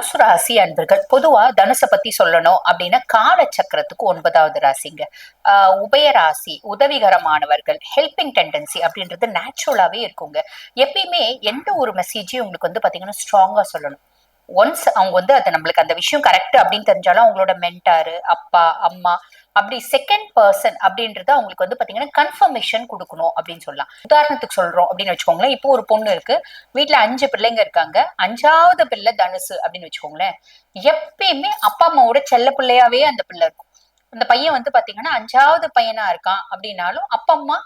தனுசு ராசி அன்பர்கள் பொதுவா தனுசை பத்தி சொல்லணும் அப்படின்னா கால சக்கரத்துக்கு ஒன்பதாவது ராசிங்க. ஆஹ் உபய ராசி உதவிகரமானவர்கள் ஹெல்பிங் டெண்டன்சி அப்படின்றது நேச்சுரலாவே இருக்குங்க. எப்பயுமே எந்த ஒரு மெசேஜையும் உங்களுக்கு வந்து பாத்தீங்கன்னா ஸ்ட்ராங்கா சொல்லணும். ஒன்ஸ் அவங்க வந்து அதை நம்மளுக்கு அந்த விஷயம் கரெக்ட் அப்படின்னு தெரிஞ்சாலும் அவங்களோட மென்டாரு அப்பா அம்மா அப்படி செகண்ட் பர்சன் அப்படின்றது அவங்களுக்கு வந்து பாத்தீங்கன்னா கன்ஃபர்மேஷன் கொடுக்கணும் அப்படின்னு சொல்லலாம். உதாரணத்துக்கு சொல்றோம் அப்படின்னு வச்சுக்கோங்களேன். இப்போ ஒரு பொண்ணு இருக்கு. வீட்டுல அஞ்சு பிள்ளைங்க இருக்காங்க. அஞ்சாவது பிள்ளை தனுசு அப்படின்னு வச்சுக்கோங்களேன். எப்பயுமே அப்பா அம்மாவோட செல்ல பிள்ளையாவே அந்த பிள்ளை இருக்கும். அந்த பையன் வந்து பாத்தீங்கன்னா அஞ்சாவது பையனா இருக்கான் அப்படின்னாலும் அப்பா அம்மா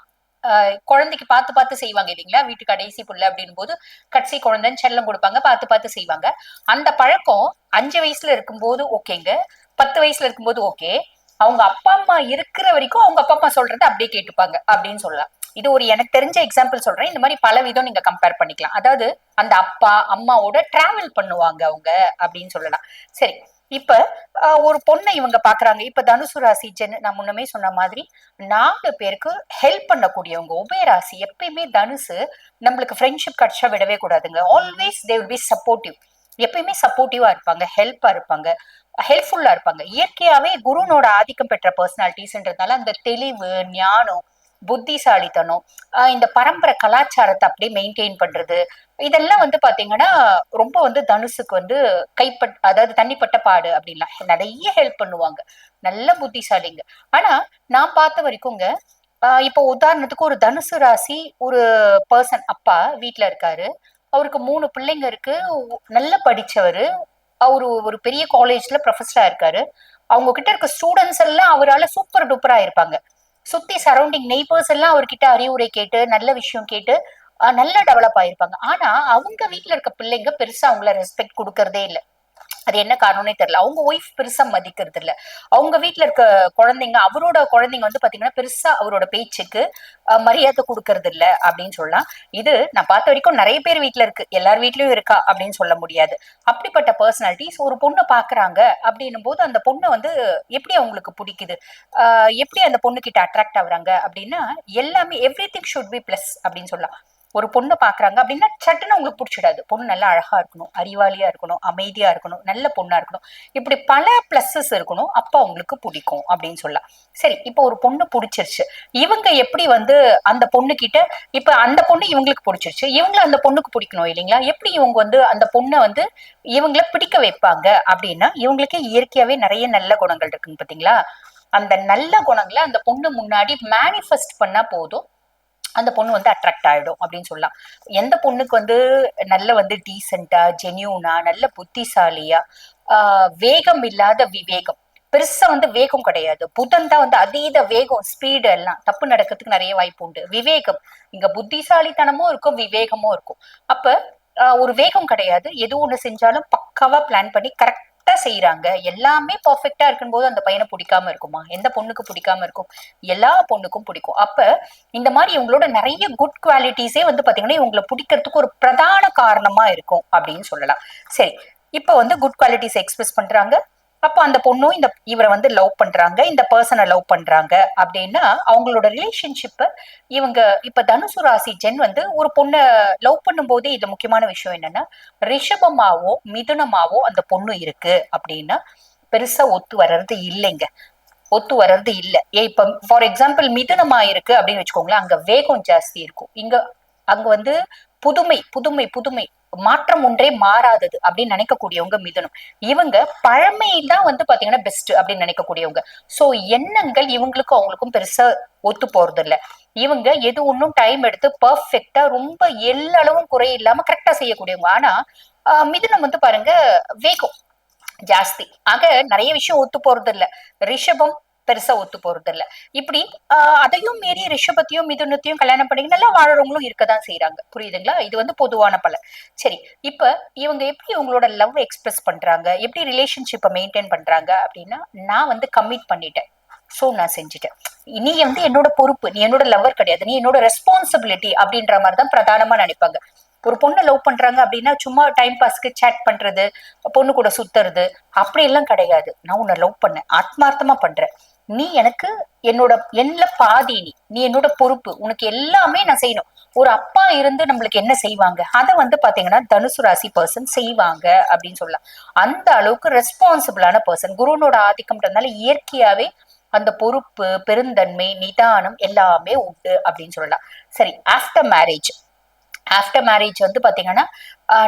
ஆஹ் குழந்தைக்கு பார்த்து பார்த்து செய்வாங்க இல்லைங்களா? வீட்டு கடைசி புள்ள அப்படின் போது கடைசி குழந்தைன்னு செல்லம் கொடுப்பாங்க. பார்த்து பார்த்து செய்வாங்க. அந்த பழக்கம் அஞ்சு வயசுல இருக்கும்போது ஓகேங்க பத்து வயசுல இருக்கும்போது ஓகே அவங்க அப்பா அம்மா இருக்கிற வரைக்கும் அவங்க அப்பா அம்மா சொல்றதை அப்படியே கேட்டுப்பாங்க அப்படின்னு சொல்லலாம். இது ஒரு எனக்கு தெரிஞ்ச எக்ஸாம்பிள் சொல்றேன். இந்த மாதிரி பல விதம் நீங்க கம்பேர் பண்ணிக்கலாம். அதாவது அந்த அப்பா அம்மாவோட டிராவல் பண்ணுவாங்க அவங்க அப்படின்னு சொல்லலாம். சரி இப்ப ஒரு பொண்ணை இவங்க பாக்குறாங்க. இப்ப தனுசு ராசி ஜென் நான் முன்னமே சொன்ன மாதிரி நாலு பேருக்கு ஹெல்ப் பண்ணக்கூடியவங்க உபய ராசி எப்பயுமே தனுசு நம்மளுக்கு ஃப்ரெண்ட்ஷிப் கிடைச்சா விடவே கூடாதுங்க. Always they will be supportive எப்பயுமே சப்போர்ட்டிவா இருப்பாங்க ஹெல்ப்பா இருப்பாங்க. ஹெல்ப்ஃபுல்லா இருப்பாங்க. இயற்கையாவே குருனோட ஆதிக்கம் பெற்ற பர்சனாலிட்டிஸ்ன்றதுனால அந்த தெளிவு ஞானம் புத்திசாலித்தனம் இந்த பரம்பரை கலாச்சாரத்தை அப்படியே மெயின்டைன் பண்றது இதெல்லாம் வந்து பாத்தீங்கன்னா ரொம்ப வந்து தனுஷுக்கு வந்து கைப்பட் அதாவது தண்ணிப்பட்ட பாடு அப்படின்லாம். நிறைய ஹெல்ப் பண்ணுவாங்க. நல்ல புத்திசாலிங்க. ஆனா நான் பார்த்த வரைக்கும்ங்க இப்போ உதாரணத்துக்கு ஒரு தனுசு ராசி ஒரு பர்சன் அப்பா வீட்டுல இருக்காரு. அவருக்கு மூணு பிள்ளைங்க இருக்கு. நல்ல நல்லா படிச்சவரு அவரு ஒரு பெரிய காலேஜ்ல ப்ரொஃபஸரா இருக்காரு. அவங்க கிட்ட இருக்க ஸ்டூடெண்ட்ஸ் எல்லாம் அவரால சூப்பர் டூப்பரா இருப்பாங்க. சுத்தி சரௌண்டிங் நெய்பர்ஸ் எல்லாம் அவர்கிட்ட அறிவுரை கேட்டு நல்ல விஷயம் கேட்டு நல்லா டெவலப் ஆயிருப்பாங்க. ஆனா அவங்க வீட்டுல இருக்க பிள்ளைங்க பெருசா அவங்கள ரெஸ்பெக்ட் கொடுக்கறதே இல்லை. அது என்ன காரணம்னே தெரியல. அவங்க ஒய்ஃப் பெருசா மதிக்கிறது இல்ல. அவங்க வீட்டுல இருக்க குழந்தைங்க அவரோட குழந்தைங்க வந்து பாத்தீங்கன்னா பெருசா அவரோட பேச்சுக்கு மரியாதை கொடுக்கறது இல்ல அப்படின்னு சொல்லலாம். இது நான் பார்த்த வரைக்கும் நிறைய பேர் வீட்ல இருக்கு. எல்லார் வீட்லயும் இருக்கா அப்படின்னு சொல்ல முடியாது. அப்படிப்பட்ட பர்சனாலிட்டிஸ் ஒரு பொண்ணை பாக்குறாங்க அப்படின்னும் போது அந்த பொண்ணு வந்து எப்படி அவங்களுக்கு பிடிக்குது? ஆஹ் எப்படி அந்த பொண்ணு கிட்ட அட்ராக்ட் ஆகுறாங்க அப்படின்னா எல்லாமே everything should be plus அப்படின்னு சொல்லலாம். ஒரு பொண்ணை பாக்குறாங்க அப்படின்னா சட்டுன்னு உங்களுக்கு பிடிச்சிடாது. பொண்ணு நல்லா அழகா இருக்கணும் அறிவாளியா இருக்கணும் அமைதியா இருக்கணும் நல்ல பொண்ணா இருக்கணும். இப்படி பல பிளஸஸ் இருக்கணும். அப்ப அவங்களுக்கு பிடிக்கும் அப்படின்னு சொல்லலாம். சரி இப்போ ஒரு பொண்ணு பிடிச்சிருச்சு. இவங்க எப்படி வந்து அந்த பொண்ணு கிட்ட இப்ப அந்த பொண்ணு இவங்களுக்கு பிடிச்சிருச்சு. இவங்கள அந்த பொண்ணுக்கு பிடிக்கணும் இல்லைங்களா? எப்படி இவங்க வந்து அந்த பொண்ணை வந்து இவங்கள பிடிக்க வைப்பாங்க அப்படின்னா இவங்களுக்கே இயற்கையாவே நிறைய நல்ல குணங்கள் இருக்குன்னு பாத்தீங்களா? அந்த நல்ல குணங்களை அந்த பொண்ணு முன்னாடி மேனிஃபெஸ்ட் பண்ணா போதும். அந்த பொண்ணு வந்து அட்ராக்ட் ஆயிடும் அப்படின்னு சொல்லலாம். எந்த பொண்ணுக்கு வந்து நல்ல வந்து டீசெண்டா ஜென்யூனா நல்ல புத்திசாலியா ஆஹ் வேகம் இல்லாத விவேகம். பெருசா வந்து வேகம் கிடையாது. புதன் தான் வந்து அதீத வேகம் ஸ்பீடு எல்லாம். தப்பு நடக்கிறதுக்கு நிறைய வாய்ப்பு உண்டு. விவேகம். இங்க புத்திசாலித்தனமும் இருக்கும் விவேகமும் இருக்கும். அப்ப ஒரு வேகம் கிடையாது. எது ஒண்ணு செஞ்சாலும் பக்காவா பிளான் பண்ணி கரெக்ட் செய்யறாங்க எல்லாமே பர்ஃபெக்டா இருக்கும்போது அந்த பையனை பிடிக்காம இருக்குமா? எந்த பொண்ணுக்கு பிடிக்காம இருக்கும்? எல்லா பொண்ணுக்கும் பிடிக்கும். அப்ப இந்த மாதிரி இவங்களோட நிறைய குட் குவாலிட்டிஸே வந்து பாத்தீங்கன்னா இவங்களை பிடிக்கிறதுக்கு ஒரு பிரதான காரணமா இருக்கும் அப்படின்னு சொல்லலாம். சரி இப்ப வந்து குட் குவாலிட்டிஸ் எக்ஸ்பிரஸ் பண்றாங்க. அப்ப அந்த பொண்ணும் இந்த இவரை வந்து லவ் பண்றாங்க இந்த பர்சனை லவ் பண்றாங்க. அப்படின்னா அவங்களோட ரிலேஷன்ஷிப்ப இவங்க இப்ப தனுசு ராசி ஜென் வந்து ஒரு பொண்ணை லவ் பண்ணும் போதே இதுல முக்கியமான விஷயம் என்னன்னா ரிஷபமாவோ மிதுனமாவோ அந்த பொண்ணு இருக்கு அப்படின்னா பெருசா ஒத்து வர்றது இல்லைங்க. ஒத்து வர்றது இல்ல. ஏ இப்ப ஃபார் எக்ஸாம்பிள் மிதுனமா இருக்கு அப்படின்னு வச்சுக்கோங்களேன் அங்க வேகம் ஜாஸ்தி இருக்கும். இங்க அங்க வந்து புதுமை புதுமை புதுமை. மாற்றம் ஒன்றே மாறாதது அப்படின்னு நினைக்கக்கூடியவங்க மிதுனம். இவங்க பழமை தான் வந்து பாத்தீங்கன்னா பெஸ்ட் அப்படின்னு நினைக்கக்கூடியவங்க. சோ எண்ணங்கள் இவங்களுக்கும் அவங்களுக்கும் பெருசா ஒத்து போறது இல்ல இவங்க எது ஒன்றும் டைம் எடுத்து பர்ஃபெக்டா ரொம்ப எல்லளவும் குறை இல்லாம கரெக்டா செய்யக்கூடியவங்க. ஆனா ஆஹ் மிதுனம் வந்து பாருங்க வேகம். ஜாஸ்தி. ஆக நிறைய விஷயம் ஒத்து போறது இல்ல ரிஷபம் பெருசா ஒத்து போறது இல்ல இப்படி அதையும் மீறி ரிஷபத்தையும் மிதுனத்தையும் கல்யாணம் பண்ணி நல்லா வாழறவங்களும் இருக்கதான் செய்யறாங்க புரியுதுங்களா? இது வந்து பொதுவான பலன். சரி இப்ப இவங்க எப்படி இவங்களோட லவ் எக்ஸ்பிரஸ் பண்றாங்க? எப்படி ரிலேஷன்ஷிப்பை மெயின்டைன் பண்றாங்க? அப்படின்னா நான் வந்து கமிட் பண்ணிட்டேன். சோ நான் செஞ்சுட்டேன். நீ வந்து என்னோட பொறுப்பு. நீ என்னோட லவர் கிடையாது. நீ என்னோட ரெஸ்பான்சிபிலிட்டி அப்படின்ற மாதிரி தான் பிரதானமா நினைப்பாங்க. ஒரு பொண்ணை லவ் பண்றாங்க அப்படின்னா சும்மா டைம் பாஸ்க்கு சேட் பண்றது பொண்ணு கூட சுத்துறது அப்படி எல்லாம் கிடையாது. நான் உன்னை லவ் பண்ணேன். ஆத்மார்த்தமா பண்றேன். நீ எனக்கு என்னோட என்ன பாதி நீ. நீ என்னோட பொறுப்பு. உனக்கு எல்லாமே நான் செய்யணும். ஒரு அப்பா இருந்து நம்மளுக்கு என்ன செய்வாங்க? அதை வந்து பாத்தீங்கன்னா தனுசு ராசி பர்சன் செய்வாங்க அப்படின்னு சொல்லலாம். அந்த அளவுக்கு ரெஸ்பான்சிபிளான பர்சன் குருனோட ஆதிக்கம்ன்றதுனால இயற்கையாவே அந்த பொறுப்பு பெருந்தன்மை நிதானம் எல்லாமே உண்டு அப்படின்னு சொல்லலாம். சரி ஆஃப்டர் மேரேஜ் ஆஃப்டர் மேரேஜ் வந்து பாத்தீங்கன்னா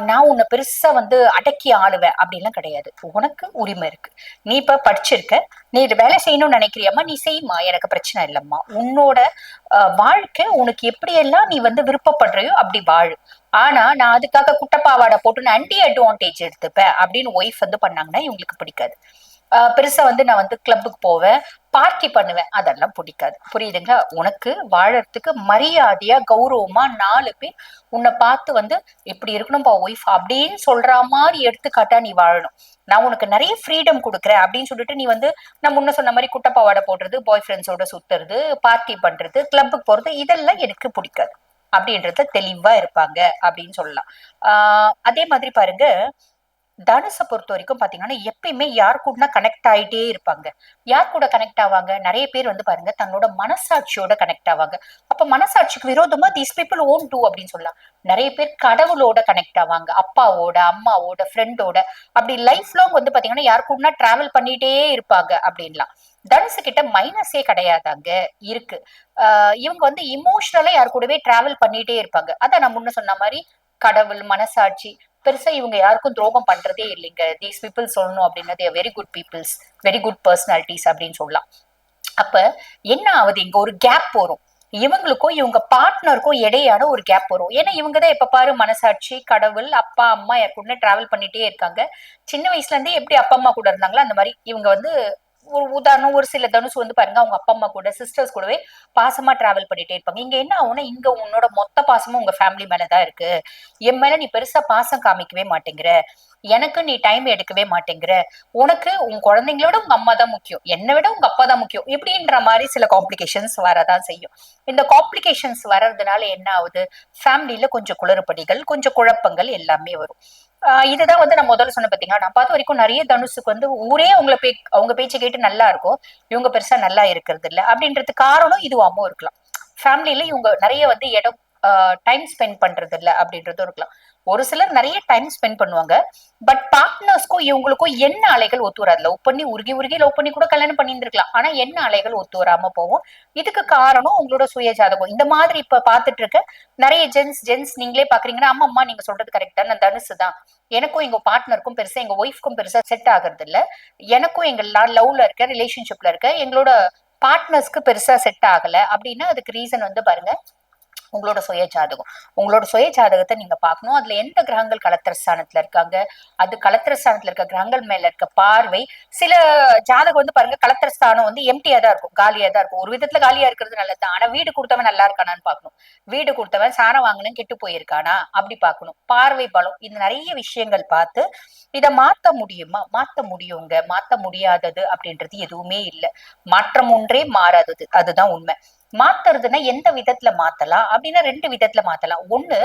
நான் உன்னை பெருசா வந்து அடக்கி ஆளுவேன். அப்படின்லாம் கிடையாது. உனக்கு உரிமை இருக்கு. நீ இப்ப படிச்சிருக்க. நீ வேலை செய்யணும்னு நினைக்கிறியம்மா? நீ செய்யுமா எனக்கு பிரச்சனை இல்லம்மா. உன்னோட வாழ்க்கை உனக்கு எப்படியெல்லாம் நீ வந்து விருப்பப்படுறையோ அப்படி வாழு. ஆனா நான் அதுக்காக குட்டப்பாவாடை போட்டு நான் ஆன்டி அட்வான்டேஜ் எடுத்துப்பேன். அப்படின்னு ஒய்ஃப் வந்து பண்ணாங்கன்னா இவங்களுக்கு பிடிக்காது. பெருசா வந்து நான் வந்து கிளப்புக்கு போவேன். பார்ட்டி பண்ணுவேன். அதெல்லாம் பிடிக்காது. புரியுதுங்களா? உனக்கு வாழறதுக்கு மரியாதையா கௌரவமா நாலு பேர் உன்னை பார்த்து வந்து இப்படி இருக்கணும்பா ஒய்ஃப் அப்படின்னு சொல்ற மாதிரி எடுத்துக்காட்டா நீ வாழணும். நான் உனக்கு நிறைய ஃப்ரீடம் கொடுக்குறேன் அப்படின்னு சொல்லிட்டு நீ வந்து நான் முன்ன சொன்ன மாதிரி குட்டப்பாவாடை போடுறது பாய் ஃப்ரெண்ட்ஸோட சுத்துறது பார்ட்டி பண்றது கிளப்புக்கு போறது இதெல்லாம் எனக்கு பிடிக்காது. அப்படின்றத தெளிவா இருப்பாங்க அப்படின்னு சொல்லலாம். ஆஹ் அதே மாதிரி பாருங்க தனுசை பொறுத்த வரைக்கும் பாத்தீங்கன்னா எப்பயுமே யார் கூடனா கனெக்ட் ஆயிட்டே இருப்பாங்க. யார் கூட கனெக்ட் ஆவாங்க? நிறைய பேர் வந்து பாருங்க தன்னோட மனசாட்சியோட கனெக்ட் ஆவாங்க. அப்ப மனசாட்சிக்கு விரோதமா தீஸ் பீப்புள் ஓன் டூ அப்படின்னு சொல்லலாம். நிறைய பேர் கடவுளோட கனெக்ட் ஆவாங்க. அப்பாவோட அம்மாவோட ஃப்ரெண்டோட அப்படி லைஃப் லாங் வந்து பாத்தீங்கன்னா யார் கூட டிராவல் பண்ணிட்டே இருப்பாங்க அப்படின்லாம். தனுசு கிட்ட மைனஸே கிடையாதாங்க இருக்கு. ஆஹ் இவங்க வந்து இமோஷனலா யார் கூடவே டிராவல் பண்ணிட்டே இருப்பாங்க. அதான் நான் முன்ன சொன்ன மாதிரி கடவுள் மனசாட்சி பெருசா இவங்க யாருக்கும் துரோகம் பண்றதே இல்லைங்க. தீஸ் பீப்புள் சொல்லணும் அப்படின்னா very good peoples very good personalities அப்படின்னு சொல்லலாம். அப்ப என்ன ஆகுது? இங்க ஒரு கேப் வரும். இவங்களுக்கும் இவங்க பார்ட்னருக்கும் இடையான ஒரு கேப் வரும். ஏன்னா இவங்க தான் எப்ப பாரு மனசாட்சி கடவுள் அப்பா அம்மா கூட டிராவல் பண்ணிட்டே இருக்காங்க. சின்ன வயசுல இருந்தே எப்படி அப்பா அம்மா கூட இருந்தாங்களோ அந்த மாதிரி இவங்க வந்து ஒரு உதாரணம் ஒரு சில தனுசு வந்து பாருங்க அவங்க அப்பா அம்மா கூட சிஸ்டர்ஸ் கூடவே பாசமா டிராவல் பண்ணிட்டே இருப்பாங்க. இங்க என்ன ஆகும்னா இங்க உன்னோட மொத்த பாசமும் உங்க ஃபேமிலி மேலதான் இருக்கு. என் மேல நீ பெருசா பாசம் காமிக்கவே மாட்டேங்கிற. எனக்கு நீ டைம் எடுக்கவே மாட்டேங்கிற. உனக்கு உன் குழந்தைங்களோட உங்க அம்மா தான் முக்கியம். என்னை விட உங்க அப்பா தான் முக்கியம். இப்படின்ற மாதிரி சில காம்ப்ளிகேஷன்ஸ் வரதான் செய்யும். இந்த காம்ப்ளிகேஷன்ஸ் வர்றதுனால என்ன ஆகுது? ஃபேமிலியில கொஞ்சம் குளறுபடிகள் கொஞ்சம் குழப்பங்கள் எல்லாமே வரும். இதுதான் வந்து நான் முதல்ல சொன்ன பாத்தீங்கன்னா நான் பார்த்த வரைக்கும் நிறைய தனுஷுக்கு வந்து ஊரே அவங்கள பே அவங்க பேச்சு கேட்டு நல்லா இருக்கும். இவங்க பெருசா நல்லா இருக்கிறது இல்ல. அப்படின்றது காரணம் இதுவாமோ இருக்கலாம். ஃபேமிலியில இவங்க நிறைய வந்து இடம் டைம் ஸ்பெண்ட் பண்றது இல்ல அப்படின்றதும் இருக்கலாம். ஒரு சிலர் நிறைய டைம் ஸ்பெண்ட் பண்ணுவாங்க. பட் பார்ட்னர்ஸ்க்கும் இவங்களுக்கும் என்ன அலைகள் ஒத்து வராது லவ் பண்ணி உருகி உருகி லவ் பண்ணி கூட கல்யாணம் பண்ணியிருந்திருக்கலாம். ஆனா என்ன அலைகள் ஒத்து வராம போகும்? இதுக்கு காரணம் உங்களோட சுய ஜாதகம் இந்த மாதிரி இப்ப பாத்துட்டு இருக்க நிறைய ஜென்ஸ் ஜென்ஸ் நீங்களே பாக்குறீங்கன்னா ஆமா அம்மா நீங்க சொல்றது கரெக்ட் தான். நான் தனுசு தான் எனக்கும் எங்க பார்ட்னருக்கும் பெருசா எங்க ஒய்ஃப்க்கும் பெருசா செட் ஆகுறது இல்ல எனக்கும் எங்க லவ்ல இருக்க ரிலேஷன்ஷிப்ல இருக்க எங்களோட பார்ட்னர்ஸ்க்கு பெருசா செட் ஆகல. அப்படின்னா அதுக்கு ரீசன் வந்து பாருங்க. உங்களோட சுய ஜாதகம் உங்களோட சுய ஜாதகத்தை நீங்க பார்க்கணும். அதுல எந்த கிரகங்கள் கலத்திரஸ்தானத்துல இருக்காங்க? அது கலத்திரஸ்தானத்துல இருக்க கிரகங்கள் மேல இருக்க பார்வை சில ஜாதகம் வந்து பாருங்க கலத்திரஸ்தானம் வந்து எம்டியா தான் இருக்கும் காலியா தான் இருக்கும். ஒரு விதத்துல காலியா இருக்கிறது நல்லது ஆனா வீடு கொடுத்தவன் நல்லா இருக்கானான்னு பாக்கணும் வீடு கொடுத்தவன் சாணம் வாங்கினு கெட்டு போயிருக்கானா? அப்படி பாக்கணும் பார்வை பலம் இது நிறைய விஷயங்கள் பார்த்து இதை மாத்த முடியுமா? மாத்த முடியுங்க. மாத்த முடியாதது அப்படின்றது எதுவுமே இல்லை. மாற்றம் ஒன்றே மாறாதது. அதுதான் உண்மை. மாத்துறதுன்னா எந்த விதத்துல மாத்தலாம்? அப்படின்னா ரெண்டு விதத்துல மாத்தலாம். ஒண்ணு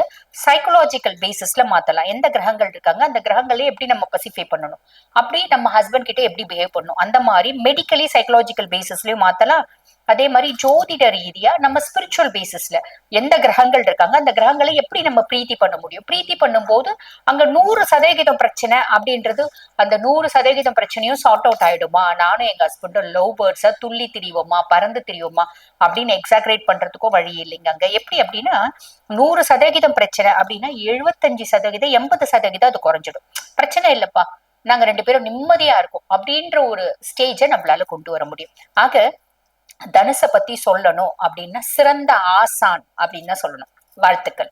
சைக்கலாஜிக்கல் பேசிஸ்ல மாத்தலாம். எந்த கிரகங்கள் இருக்காங்க அந்த கிரகங்களே எப்படி நம்ம பசிஃபை பண்ணணும்? அப்படி நம்ம ஹஸ்பண்ட் கிட்ட எப்படி பிஹேவ் பண்ணணும்? அந்த மாதிரி மெடிக்கலி சைக்கலாஜிக்கல் பேசிஸ்லயும் மாத்தலாம். அதே மாதிரி ஜோதிட ரீதியா நம்ம ஸ்பிரிச்சுவல் பேசிஸ்ல எந்த கிரகங்கள் இருக்காங்க அந்த கிரகங்களை எப்படி நம்ம பிரீத்தி பண்ண முடியும்? பிரீத்தி பண்ணும்போது அங்க நூறு சதவிகிதம் பிரச்சனை அப்படின்றது அந்த நூறு சதவிகிதம் பிரச்சனையும் சார்ட் அவுட் ஆயிடுமா? நானும் எங்க ஹஸ்பண்டும் லவ் பேர்ட்ஸா துள்ளி திரிவோமா? பறந்து திரிவோமா? அப்படின்னு எக்ஸாக்ரேட் பண்றதுக்கும் வழி இல்லைங்க. அங்க எப்படி அப்படின்னா நூறு சதவிகிதம் பிரச்சனை அப்படின்னா எழுபத்தஞ்சு சதவீதம் எண்பது சதவீதம் அது குறைஞ்சிடும். பிரச்சனை இல்லப்பா. நாங்க ரெண்டு பேரும் நிம்மதியா இருக்கோம் அப்படின்ற ஒரு ஸ்டேஜை நம்மளால கொண்டு வர முடியும். ஆக தனுசை பத்தி சொல்லணும் அப்படின்னா சிறந்த ஆசான் அப்படின்னு சொல்லணும். வாழ்த்துக்கள்.